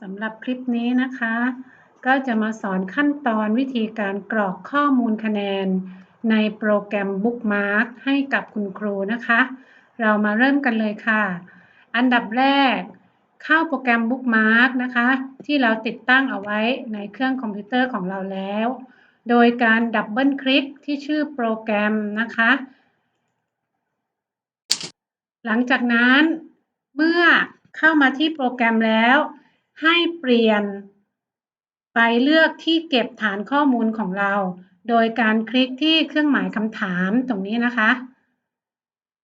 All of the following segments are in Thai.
สำหรับคลิปนี้นะคะ ก็จะมาสอนขั้นตอนวิธีการกรอกข้อมูลคะแนน ในโปรแกรม Bookmark ให้กับคุณครูนะคะ เรามาเริ่มกันเลยค่ะ อันดับแรก เข้าโปรแกรม Bookmark นะคะ ที่เราติดตั้งเอาไว้ในเครื่องคอมพิวเตอร์ของเราแล้ว โดยการดับเบิลคลิกที่ชื่อโปรแกรมนะคะ หลังจากนั้นเมื่อเข้ามาที่โปรแกรมแล้ว ให้เปลี่ยน ไปเลือกที่เก็บฐานข้อมูลของเรา โดยการคลิกที่เครื่องหมายคำถามตรงนี้นะคะ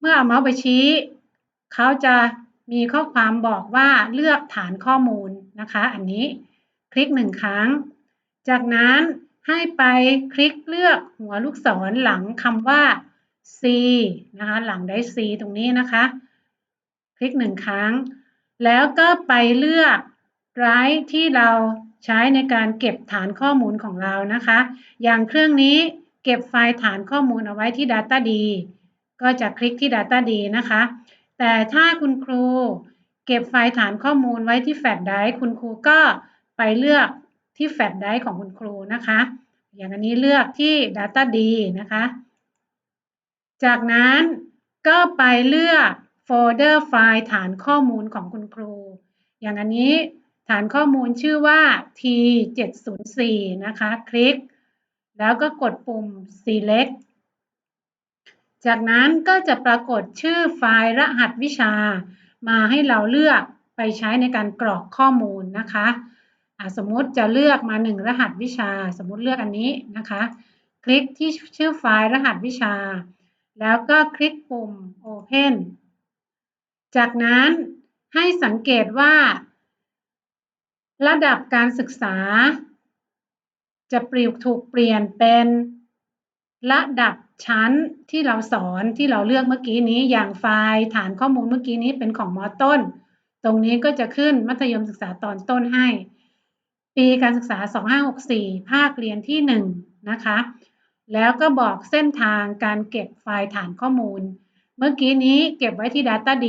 เมื่อเอาเมาส์ไปชี้ เขาจะมีข้อความบอกว่าเลือกฐานข้อมูลนะคะ อันนี้คลิกหนึ่งครั้ง จากนั้นให้ไปคลิกเลือกหัวลูกศรหลังคำว่า C นะคะ หลังได้ C ตรงนี้นะคะ คลิกหนึ่งครั้ง แล้วก็ไปเลือก ไรที่เราใช้ในการเก็บฐานข้อมูลของเรานะคะ อย่างเครื่องนี้เก็บไฟล์ฐานข้อมูลเอาไว้ที่ Data D ก็จะคลิกที่ Data D นะคะ แต่ถ้าคุณครูเก็บไฟล์ฐานข้อมูลไว้ที่แฟลชไดร์คุณครูก็ไปเลือกที่แฟลชไดร์ของคุณครูนะคะ อย่างอันนี้เลือกที่ Data D นะคะ จากนั้นก็ไปเลือกโฟลเดอร์ไฟล์ฐานข้อมูลของคุณครู อย่างอันนี้ ฐานข้อมูลชื่อว่า T704 นะคะ คลิก แล้วก็กดปุ่ม select จากนั้นก็จะปรากฏชื่อไฟล์รหัสวิชา มาให้เราเลือกไปใช้ในการกรอกข้อมูลนะคะะสมมุติจะเลือกมา1รหัสวิชา สมมุติเลือกอันนี้นะคะ คลิกที่ชื่อไฟล์รหัสวิชา แล้วก็คลิกปุ่ม Open จากนั้นให้สังเกตว่า ระดับการศึกษา จะเปลี่ยนถูกเปลี่ยนเป็น ระดับชั้นที่เราสอนที่เราเลือกเมื่อกี้นี้อย่างไฟล์ฐานข้อมูลเมื่อกี้นี้เป็นของมอต้น ตรงนี้ก็จะขึ้นมัธยมศึกษาตอนต้นให้ ปีการศึกษา 2564 ภาคเรียนที่ 1 นะคะ แล้วก็บอกเส้นทางการเก็บไฟล์ฐานข้อมูล เมื่อกี้นี้เก็บไว้ที่ Data D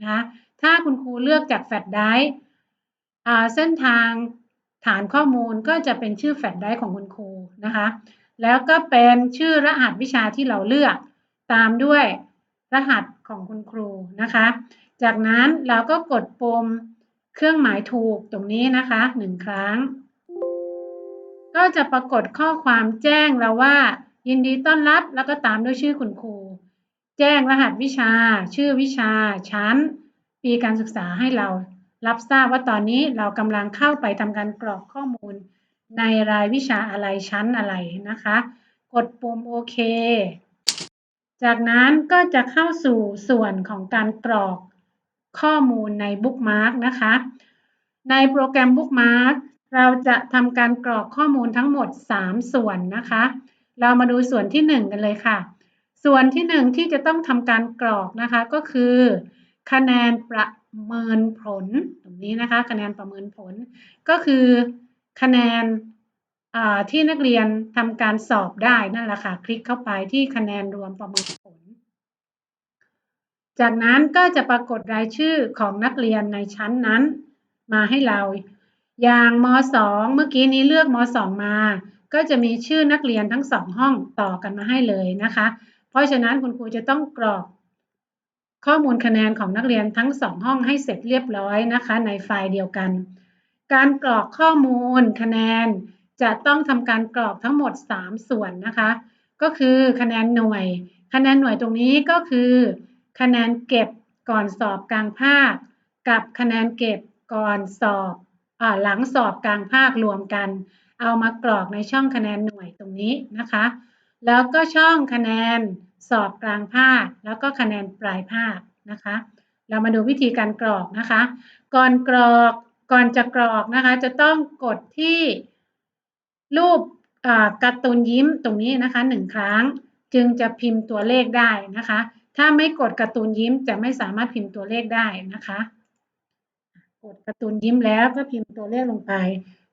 นะคะถ้าคุณครูเลือกจากแฟลชไดร์ เส้นทางฐานข้อมูลก็จะเป็นชื่อแฟลชไดร์ของคุณครูนะคะ แล้วก็เป็นชื่อรหัสวิชาที่เราเลือก ตามด้วยรหัสของคุณครูนะคะ จากนั้นเราก็กดปุ่มเครื่องหมายถูกตรงนี้นะคะหนึ่งครั้ง ก็จะปรากฏข้อความแจ้งเราว่า ยินดีต้อนรับแล้วก็ตามด้วยชื่อคุณครู แจ้งรหัสวิชา ชื่อวิชา ชั้น ปีการศึกษาให้เรา รับทราบว่าตอนนี้เรากำลังเข้าไปทำการกรอกข้อมูล ในรายวิชาอะไรชั้นอะไรนะคะ กดปุ่มโอเค จากนั้นก็จะเข้าสู่ส่วนของการกรอกข้อมูลใน Bookmark นะคะ ในโปรแกรม Bookmark เราจะทำการกรอกข้อมูลทั้งหมด 3 ส่วนนะคะ เรามาดูส่วนที่ 1 กันเลยค่ะ ส่วนที่ 1 ที่จะต้องทำการกรอกนะคะก็คือ คะแนนประ เมินผลตรงนี้นะคะ คะแนนประเมินผล ก็คือคะแนนที่นักเรียนทำการสอบได้นั่นแหละค่ะ คลิกเข้าไปที่คะแนนรวมประเมินผล จากนั้นก็จะปรากฏรายชื่อของนักเรียนในชั้นนั้น มาให้เรา อย่างม .2 เมื่อกี้นี้เลือกม .2 มา ก็จะมีชื่อนักเรียนทั้งสองห้องต่อกันมาให้เลยนะคะ เพราะฉะนั้นคุณครูจะต้องกรอก ข้อมูลคะแนนของนักเรียนทั้งสองห้องให้เสร็จเรียบร้อยนะคะ ในไฟล์เดียวกัน การกรอกข้อมูลคะแนนจะต้องทำการกรอกทั้งหมด 3 ส่วนนะคะ ก็คือคะแนนหน่วย คะแนนหน่วยตรงนี้ก็คือ คะแนนเก็บก่อนสอบกลางภาค กับคะแนนเก็บก่อนสอบอหลังสอบกลางภาครวมกัน เอามากรอกในช่องคะแนนหน่วยตรงนี้นะคะ แล้วก็ช่องคะแนน สอบกลางภาค แล้วก็คะแนนปลายภาคนะคะ เรามาดูวิธีการกรอกนะคะ ก่อนกรอกก่อนจะกรอกนะคะ จะต้องกดที่รูปการ์ตูนยิ้มตรงนี้นะคะหนึ่งครั้งจึงจะพิมพ์ตัวเลขได้นะคะ ถ้าไม่กดการ์ตูนยิ้มจะไม่สามารถพิมพ์ตัวเลขได้นะคะ กดการ์ตูนยิ้มแล้วก็พิมพ์ตัวเลขลงไป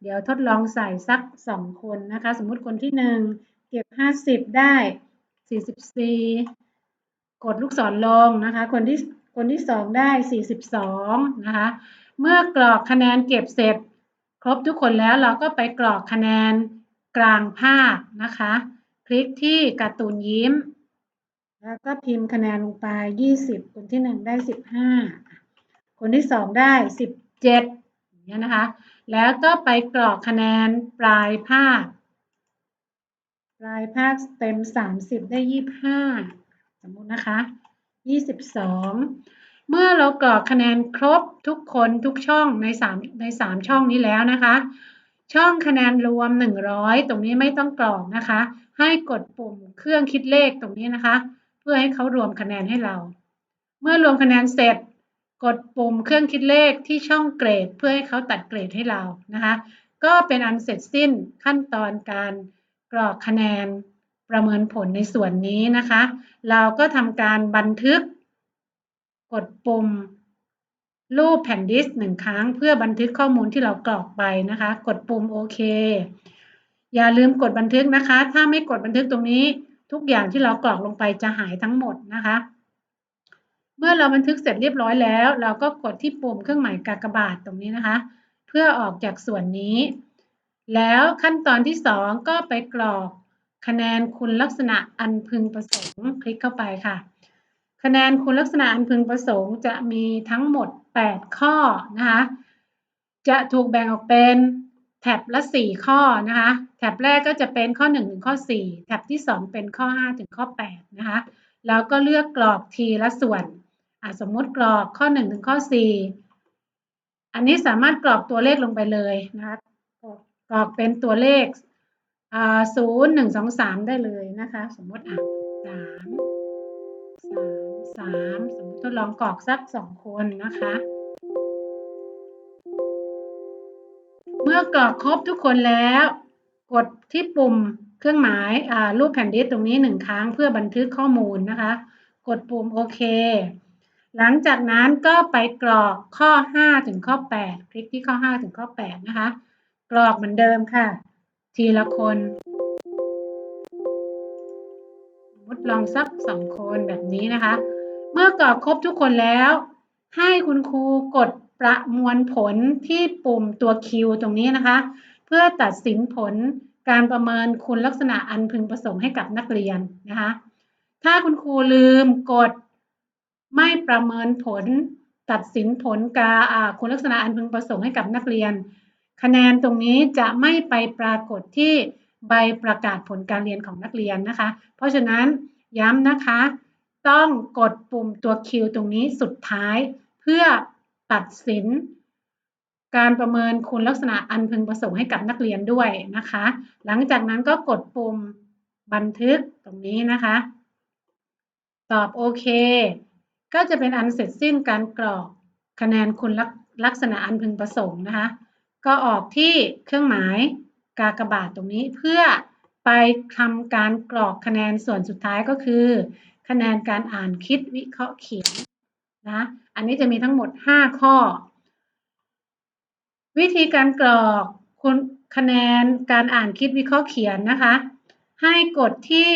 เดี๋ยวทดลองใส่สักสองคนนะคะ สมมุติคนที่หนึ่งเก็บห้าสิบได้ สี่สิบสี่กดลูกศรลงนะคะ คนที่คนที่สองได้สี่สิบสองนะคะ เมื่อกรอกคะแนนเก็บเสร็จ ครบทุกคนแล้วเราก็ไปกรอกคะแนนกลางภาคนะคะ คลิกที่การ์ตูนยิ้ม แล้วก็พิมพ์คะแนนลงไป 20 คนที่ 1 ได้ 15 คนที่ 2 ได้ 17อย่างนี้ยนะคะ แล้วก็ไปกรอกคะแนนปลายภาค ปลายภาคเต็ม 30 ได้ 25 สมมุตินะคะ 22 เมื่อเรากรอกคะแนนครบทุกคนทุกช่องใน 3 ใน 3 ช่องนี้แล้วนะคะ ช่องคะแนนรวม 100 ตรงนี้ไม่ต้องกรอกนะคะ ให้กดปุ่มเครื่องคิดเลขตรงนี้นะคะ เพื่อให้เขารวมคะแนนให้เรา เมื่อรวมคะแนนเสร็จกดปุ่มเครื่องคิดเลขที่ช่องเกรด เพื่อให้เขาตัดเกรดให้เรานะคะ ก็เป็นอันเสร็จสิ้นขั้นตอนการ กรอกคะแนนประเมินผลในส่วนนี้นะคะ เราก็ทำการบันทึก กดปุ่ม รูปแผ่นดิสหนึ่งครั้ง เพื่อบันทึกข้อมูลที่เรากรอกไปนะคะ กดปุ่มโอเค อย่าลืมกดบันทึกนะคะ ถ้าไม่กดบันทึกตรงนี้ ทุกอย่างที่เรากรอกลงไปจะหายทั้งหมดนะคะ เมื่อเราบันทึกเสร็จเรียบร้อยแล้ว เราก็กดที่ปุ่มเครื่องหมายกากบาทตรงนี้นะคะ เพื่อออกจากส่วนนี้ แล้วขั้นตอนที่ 2 ก็ไปกรอกคะแนนคุณลักษณะอันพึงประสงค์ คลิกเข้าไปค่ะ คะแนนคุณลักษณะอันพึงประสงค์ จะมีทั้งหมด 8 ข้อนะคะจะถูกแบ่งออกเป็นแท็บละ 4 ข้อนะคะแท็บแรกก็จะเป็นข้อ 1 ถึงข้อ 4 แท็บที่ 2 เป็นข้อ 5 ถึงข้อ 8 นะคะแล้วก็เลือกกรอกทีละส่วนสมมติกรอกข้อ 1 ถึงข้อ 4 อันนี้สามารถกรอกตัวเลขลงไปเลยนะคะ กรอกเป็นตัวเลขศูนย์หนึ่งสองสามได้เลยนะคะ สมมติอะสามสามสามสมมติทดลองกรอกสักสองคนนะคะ เมื่อกรอกครบทุกคนแล้ว กดที่ปุ่มเครื่องหมายรูปแผ่นดิสตรงนี้หนึ่งครั้งเพื่อบันทึกข้อมูลนะคะ กดปุ่มโอเค หลังจากนั้นก็ไปกรอกข้อ 5 ถึงข้อ 8 คลิกที่ข้อ 5 ถึงข้อ 8 นะคะ กรอกเหมือนเดิมค่ะ ทีละคนมุดลองสักสองคนแบบนี้นะคะ เมื่อกรอกครบทุกคนแล้ว ให้คุณครูกดประมวลผลที่ปุ่มตัว Q ตรงนี้นะคะ เพื่อตัดสินผลการประเมินคุณลักษณะอันพึงประสงค์ให้กับนักเรียนนะคะ ถ้าคุณครูลืมกดไม่ประเมินผล ตัดสินผลการคุณลักษณะอันพึงประสงค์ให้กับนักเรียน คะแนนตรงนี้จะไม่ไปปรากฏที่ใบประกาศผลการเรียนของนักเรียนนะคะ เพราะฉะนั้นย้ำนะคะ ต้องกดปุ่มตัว Q ตรงนี้สุดท้าย เพื่อตัดสิน การประเมินคุณลักษณะอันพึงประสงค์ให้กับนักเรียนด้วยนะคะ หลังจากนั้นก็กดปุ่มบันทึกตรงนี้นะคะ ตอบโอเค ก็จะเป็นอันเสร็จสิ้นการกรอกคะแนนคุณลักษณะอันพึงประสงค์นะคะ ก็ออกที่เครื่องหมายกากบาทตรงนี้เพื่อไปทำการกรอกคะแนนส่วนสุดท้ายก็คือ คะแนนการอ่านคิดวิเคราะห์เขียนนะอันนี้จะมีทั้งหมด 5 ข้อ วิธีการกรอกคุณคะแนนการอ่านคิดวิเคราะห์เขียนนะคะ ให้กดที่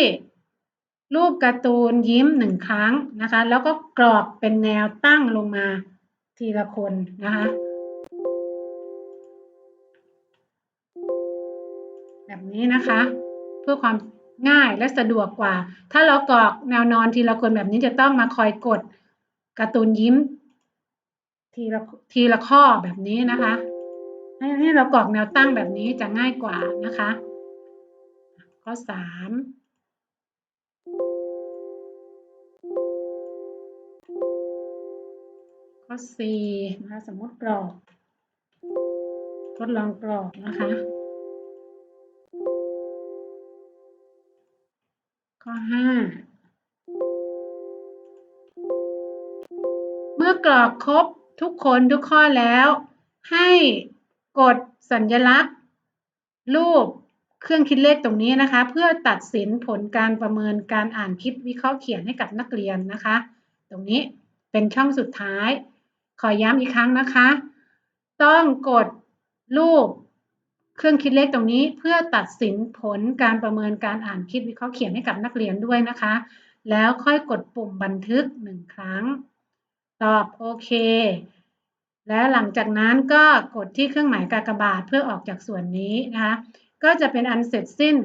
รูปการ์ตูนยิ้มหนึ่งครั้งนะคะ แล้วก็กรอกเป็นแนวตั้งลงมาทีละคนนะคะ แบบนี้นะคะ เพื่อความง่ายและสะดวกกว่า ถ้าเรากรอกแนวนอนทีละคนแบบนี้จะต้องมาคอยกดการ์ตูนยิ้ม ทีละทีละข้อแบบนี้นะคะ ให้ให้เรากรอกแนวตั้งแบบนี้จะง่ายกว่านะคะ ข้อสามข้อสี่นะคะสมมติกรอก ทดลองกรอกนะคะ ข้อ 5 เมื่อกรอกครบทุกคนทุกข้อแล้ว ให้กดสัญลักษณ์ รูปเครื่องคิดเลขตรงนี้นะคะ เพื่อตัดสินผลการประเมินการอ่านคิดวิเคราะห์เขียนให้กับนักเรียนนะคะ ตรงนี้เป็นช่องสุดท้าย ขอย้ำอีกครั้งนะคะ ต้องกดรูป เครื่องคิดเลขตรงนี้เพื่อตัดสินผลการประเมินการอ่านคิดวิเคราะห์เขียนให้กับนักเรียนด้วยนะคะ แล้วค่อยกดปุ่มบันทึกหนึ่งครั้ง ตอบโอเค และหลังจากนั้นก็กดที่เครื่องหมายกากบาทเพื่อออกจากส่วนนี้นะคะ ก็จะเป็นอันเสร็จสิ้น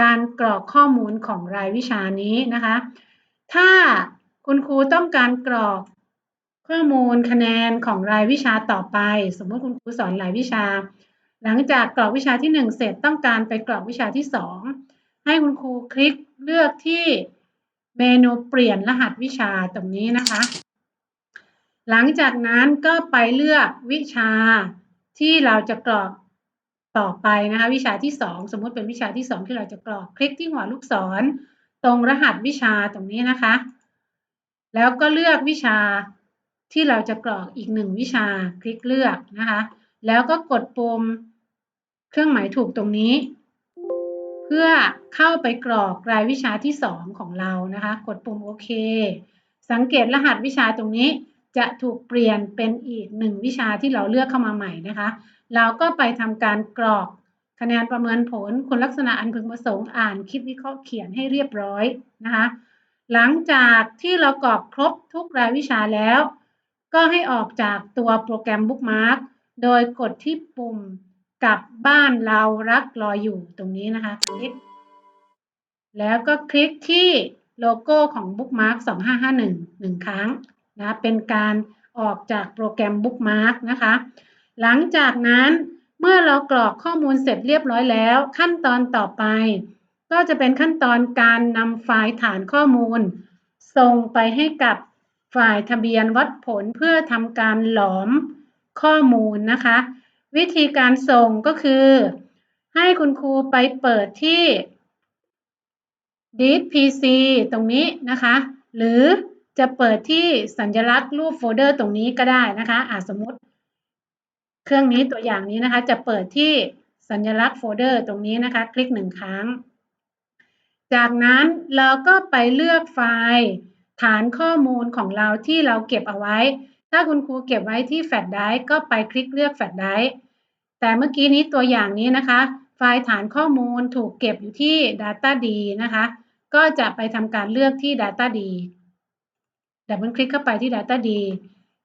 การกรอกข้อมูลของรายวิชานี้นะคะ ถ้าคุณครูต้องการกรอกข้อมูลคะแนนของรายวิชาต่อไป สมมติคุณครูสอนหลายวิชา หลังจากกรอกวิชาที่ 1 เสร็จต้องการไปกรอกวิชาที่ 2 ให้คุณครูคลิกเลือกที่เมนูเปลี่ยนรหัสวิชาตรงนี้นะคะ หลังจากนั้นก็ไปเลือกวิชาที่เราจะกรอกต่อไปนะคะวิชาที่ 2 สมมุติเป็นวิชาที่ 2 ที่เราจะกรอกคลิกที่หัวลูกศร ตรงรหัสวิชาตรงนี้นะคะ แล้วก็เลือกวิชาที่เราจะกรอกอีกหนึ่งวิชาคลิกเลือกนะคะ แล้วก็กดปุ่มเครื่องหมายถูกตรงนี้ เพื่อเข้าไปกรอกรายวิชาที่ 2 ของเรานะคะ กดปุ่มโอเค สังเกตรหัสวิชาตรงนี้จะถูกเปลี่ยนเป็นอีกหนึ่งวิชาที่เราเลือกเข้ามาใหม่นะคะ เราก็ไปทำการกรอกคะแนนประเมินผลคุณลักษณะอันพึงประสงค์อ่านคิดวิเคราะห์เขียนให้เรียบร้อยนะคะ หลังจากที่เรากรอกครบทุกรายวิชาแล้ว ก็ให้ออกจากตัวโปรแกรม Bookmark โดยกดที่ปุ่มกลับบ้านเรารักรออยู่ตรงนี้นะคะคลิกแล้วก็คลิกที่โลโก้ของ Bookmark 2551 1ครั้งนะเป็นการออกจากโปรแกรม Bookmark นะคะ หลังจากนั้นเมื่อเรากรอกข้อมูลเสร็จเรียบร้อยแล้ว ขั้นตอนต่อไป ก็จะเป็นขั้นตอนการนำไฟล์ฐานข้อมูล ส่งไปให้กับฝ่ายทะเบียนวัดผลเพื่อทำการหลอม ข้อมูลนะคะ วิธีการส่งก็คือ ให้คุณครูไปเปิดที่ดิส PC ตรงนี้นะคะ หรือจะเปิดที่สัญลักษณ์รูปโฟลเดอร์ตรงนี้ก็ได้นะคะอาสมมติ เครื่องนี้ตัวอย่างนี้นะคะ จะเปิดที่สัญลักษณ์โฟลเดอร์ตรงนี้นะคะ คลิกหนึ่งครั้ง จากนั้นเราก็ไปเลือกไฟล์ ฐานข้อมูลของเราที่เราเก็บเอาไว้ ถ้าคุณครูเก็บไว้ที่แฟลชไดร์ก็ไปคลิกเลือกแฟลชไดร์แต่เมื่อกี้นี้ตัวอย่างนี้นะคะ ไฟล์ฐานข้อมูลถูกเก็บอยู่ที่ Data D นะคะ ก็จะไปทำการเลือกที่ Data D ดับเบิลคลิกเข้าไปที่ Data D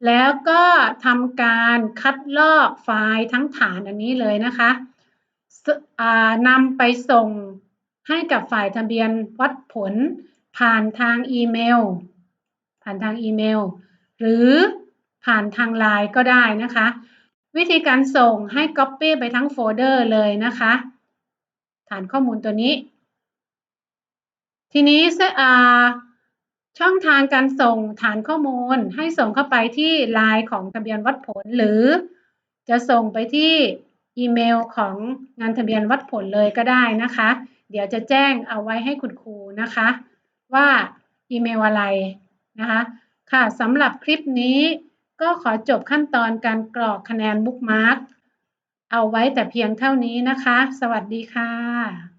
แล้วก็ทำการคัดลอกไฟล์ทั้งฐานอันนี้เลยนะคะนำไปส่งให้กับฝ่ายทะเบียนวัดผลผ่านทางอีเมล ผ่านทางอีเมล หรือ ผ่านทางไลน์ก็ได้นะคะ วิธีการส่งให้ Copy ไปทั้งโฟลเดอร์เลยนะคะ ฐานข้อมูลตัวนี้ ทีนี้ช่องทางการส่งฐานข้อมูลให้ส่งเข้าไปที่ไลน์ของทะเบียนวัดผล หรือจะส่งไปที่อีเมลของงานทะเบียนวัดผลเลยก็ได้นะคะ เดี๋ยวจะแจ้งเอาไว้ให้คุณครูนะคะ ว่าอีเมลอะไรนะคะ ค่ะสำหรับคลิปนี้ ก็ขอจบขั้นตอนการกรอกคะแนนบุ๊กมาร์กเอาไว้แต่เพียงเท่านี้นะคะ สวัสดีค่ะ